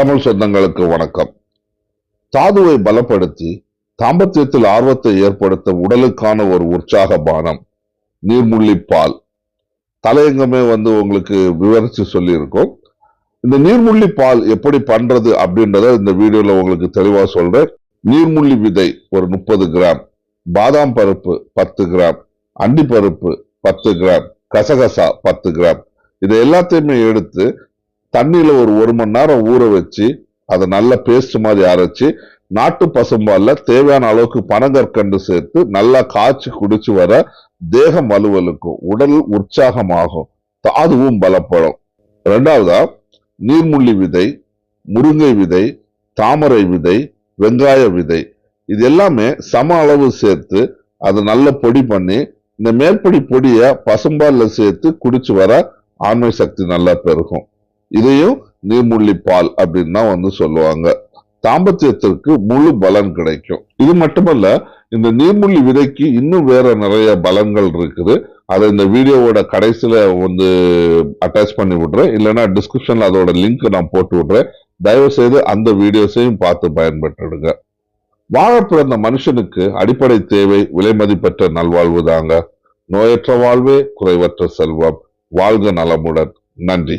தமிழ் சொந்தங்களுக்கு வணக்கம். தாதுவை பலப்படுத்தி தாம்பத்தியத்தில் ஆர்வத்தை ஏற்படுத்த உடலுக்கான ஒரு உற்சாக பானம் நீர்முள்ளி பால் தலையங்கமே வந்து உங்களுக்கு விவரிச்சு சொல்லியிருக்கோம். இந்த நீர்முள்ளி பால் எப்படி பண்றது அப்படின்றத இந்த வீடியோல உங்களுக்கு தெளிவா சொல்றேன். நீர்முள்ளி விதை ஒரு முப்பது கிராம் பாதாம் பருப்பு பத்து கிராம் அண்டி பருப்பு பத்து கிராம் கசகசா பத்து கிராம். இதை எல்லாத்தையுமே எடுத்து தண்ணியில் ஒரு ஒரு மணி நேரம் ஊற வச்சு அதை நல்ல பேஸ்ட் மாதிரி அரைச்சி நாட்டு பசும்பாலில் தேவையான அளவுக்கு பனங்கற்கண்டு சேர்த்து நல்லா காய்ச்சி குடிச்சு வர தேகம் வலுவலுக்கும் உடல் உற்சாகமாகும். தாதுவும் பலப்படும் ரெண்டாவதா நீர்முள்ளி விதை முருங்கை விதை தாமரை விதை வெங்காய விதை. இது எல்லாமே சம அளவு சேர்த்து அதை நல்ல பொடி பண்ணி இந்த மேற்படி பொடியை பசும்பாலில் சேர்த்து குடிச்சு வர ஆண்மை சக்தி நல்லா பெருகும். இதையும் நீர்முள்ளி பால் அப்படின்னு தான் வந்து சொல்லுவாங்க. தாம்பத்தியத்திற்கு முழு பலன் கிடைக்கும். இது மட்டுமல்ல இந்த நீர்முள்ளி விதைக்கு இன்னும் வேற நிறைய பலன்கள் இருக்குது. அதை இந்த வீடியோவோட கடைசியில் வந்து அட்டாச் பண்ணி விடுறேன். இல்லைன்னா டிஸ்கிரிப்ஷன்ல அதோட லிங்க் நான் போட்டு விடுறேன். தயவு செய்து அந்த வீடியோஸையும் பார்த்து பயன்பெற்றுடுங்க. வாழ பிறந்த மனுஷனுக்கு அடிப்படை தேவை விலைமதிப்பற்ற நல்வாழ்வு தாங்க. நோயற்ற வாழ்வே குறைவற்ற செல்வம். வாழ்க நலமுடன். நன்றி.